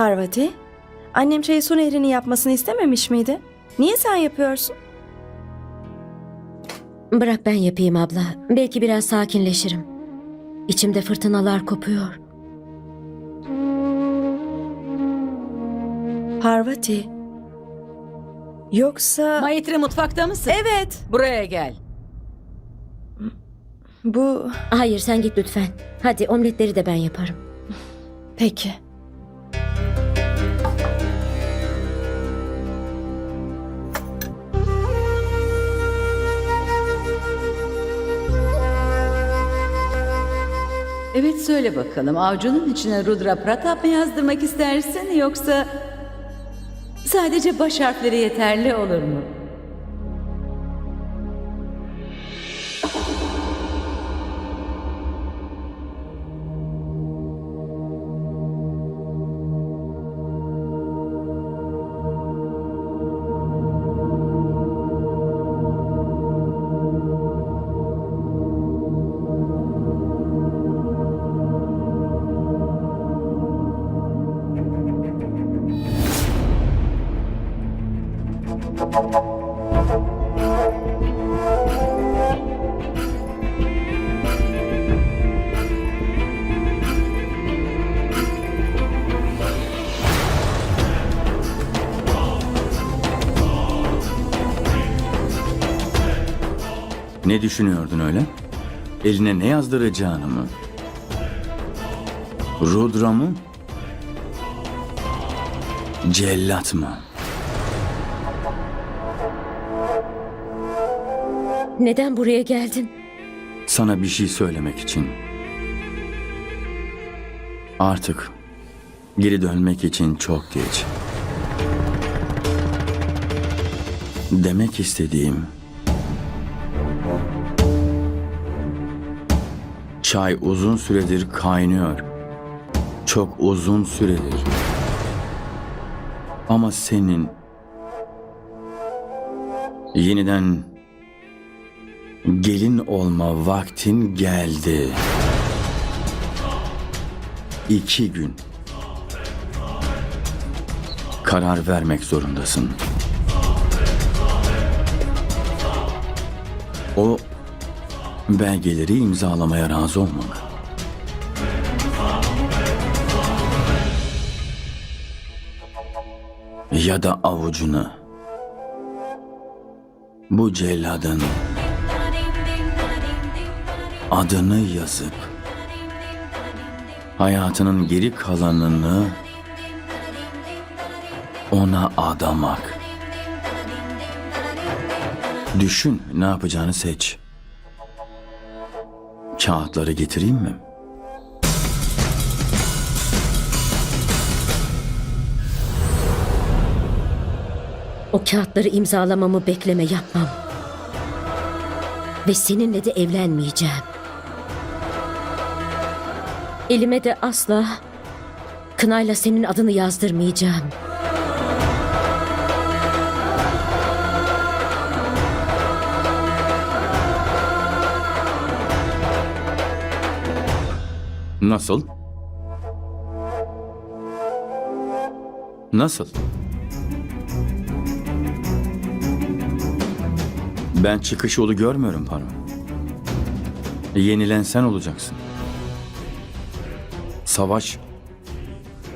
Parvati, annem çayı su nehrini yapmasını istememiş miydi? Niye sen yapıyorsun? Bırak ben yapayım abla. Belki biraz sakinleşirim. İçimde fırtınalar kopuyor. Parvati. Yoksa... Mayitri mutfakta mısın? Evet, Buraya gel. bu... Hayır sen git lütfen. Hadi omletleri de ben yaparım. Peki. Evet söyle bakalım avucunun içine Rudra Pratap mı yazdırmak istersin yoksa sadece baş harfleri yeterli olur mu? Ne düşünüyordun öyle? Eline ne yazdıracağını mı? Rudra mı? Cellat mı? Neden buraya geldin? Sana bir şey söylemek için. Artık geri dönmek için çok geç. Demek istediğim Çay uzun süredir kaynıyor. Çok uzun süredir. Ama senin yeniden gelin olma vaktin geldi. İki gün. Karar vermek zorundasın. O belgeleri imzalamaya razı olmak. Ya da avucuna bu celladın adını yazıp hayatının geri kalanını ona adamak. Düşün ne yapacağını seç. Kağıtları getireyim mi? O kağıtları imzalamamı bekleme yapmam. Ve seninle de evlenmeyeceğim. Elime de asla kınayla senin adını yazdırmayacağım. Nasıl? Nasıl? Ben çıkış yolu görmüyorum Paro. Yenilen sen olacaksın. Savaş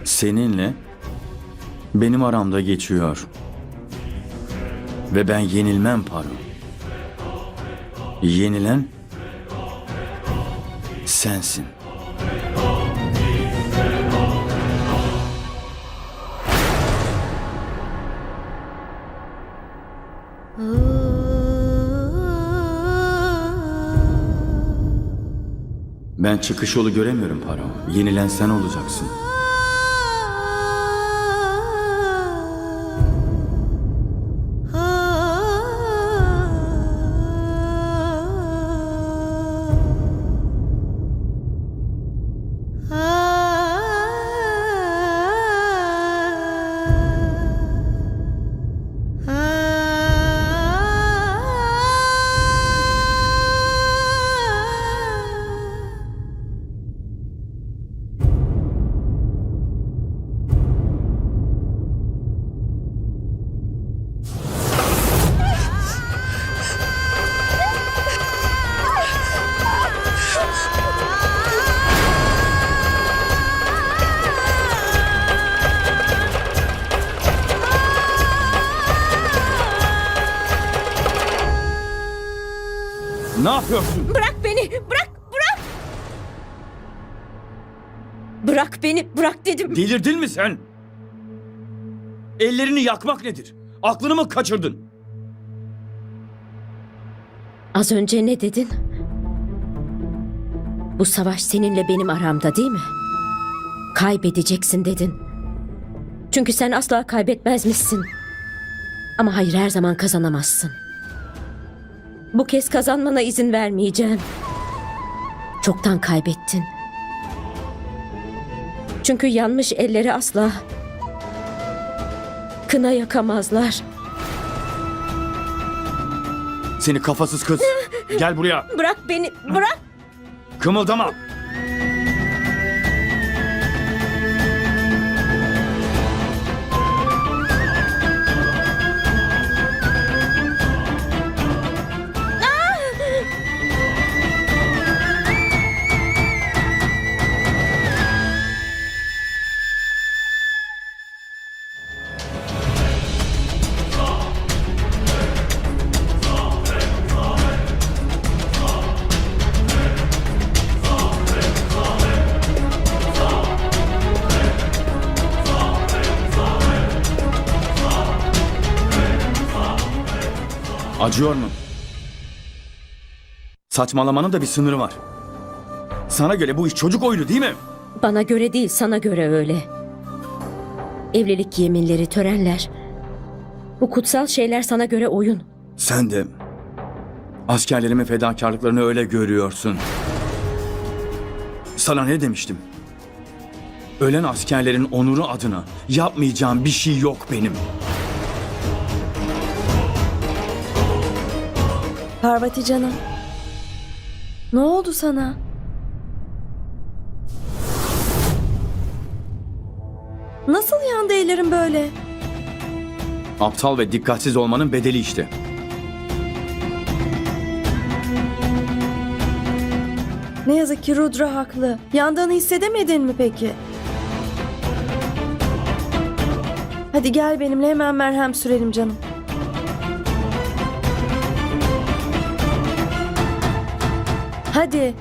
seninle benim aramda geçiyor. Ve ben yenilmem Paro. Yenilen sensin. Ben çıkış yolu göremiyorum Paro. Yenilen sen olacaksın. Ne yapıyorsun? Bırak beni! Bırak! Bırak! Bırak beni! Bırak dedim! Delirdin mi sen? Ellerini yakmak nedir? Aklını mı kaçırdın? Az önce ne dedin? Bu savaş seninle benim aramda değil mi? Kaybedeceksin dedin. Çünkü sen asla kaybetmezmişsin. Ama hayır her zaman kazanamazsın. Bu kez kazanmana izin vermeyeceğim. Çoktan kaybettin. Çünkü yanmış elleri asla kına yakamazlar. Seni kafasız kız. Gel buraya. Bırak beni, bırak. Kımıldama. Acıyor mu? Saçmalamanın da bir sınırı var. Sana göre bu iş çocuk oyunu değil mi? Bana göre değil, sana göre öyle. Evlilik yeminleri, törenler. Bu kutsal şeyler sana göre oyun. Sen de askerlerimin fedakarlıklarını öyle görüyorsun. Sana ne demiştim? Ölen askerlerin onuru adına yapmayacağım bir şey yok benim. Parvati canım. Ne oldu sana? Nasıl yandı ellerin böyle? Aptal ve dikkatsiz olmanın bedeli işte. Ne yazık ki Rudra haklı. Yandığını hissedemedin mi peki? Hadi gel benimle hemen merhem sürelim canım. Hadi.